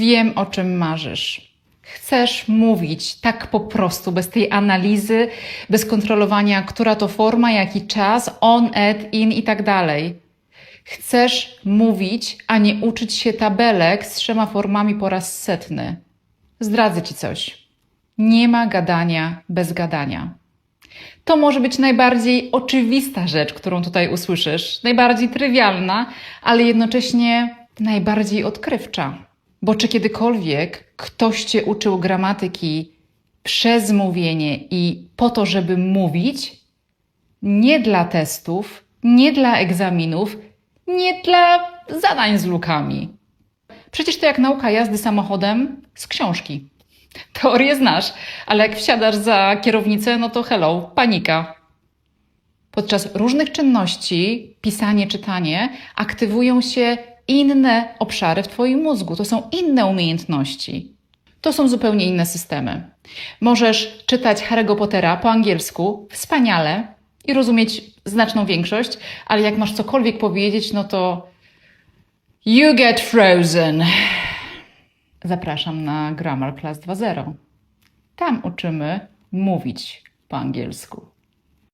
Wiem, o czym marzysz. Chcesz mówić tak po prostu, bez tej analizy, bez kontrolowania, która to forma, jaki czas, on, et, in i tak dalej. Chcesz mówić, a nie uczyć się tabelek z trzema formami po raz setny. Zdradzę ci coś. Nie ma gadania bez gadania. To może być najbardziej oczywista rzecz, którą tutaj usłyszysz, najbardziej trywialna, ale jednocześnie najbardziej odkrywcza. Bo czy kiedykolwiek ktoś cię uczył gramatyki przez mówienie i po to, żeby mówić, nie dla testów, nie dla egzaminów, nie dla zadań z lukami? Przecież to jak nauka jazdy samochodem z książki. Teorię znasz, ale jak wsiadasz za kierownicę, no to hello, panika. Podczas różnych czynności, pisanie, czytanie, aktywują się inne obszary w Twoim mózgu. To są inne umiejętności. To są zupełnie inne systemy. Możesz czytać Harry'ego Pottera po angielsku wspaniale i rozumieć znaczną większość, ale jak masz cokolwiek powiedzieć, no to you get frozen. Zapraszam na Grammar Class 2.0. Tam uczymy mówić po angielsku.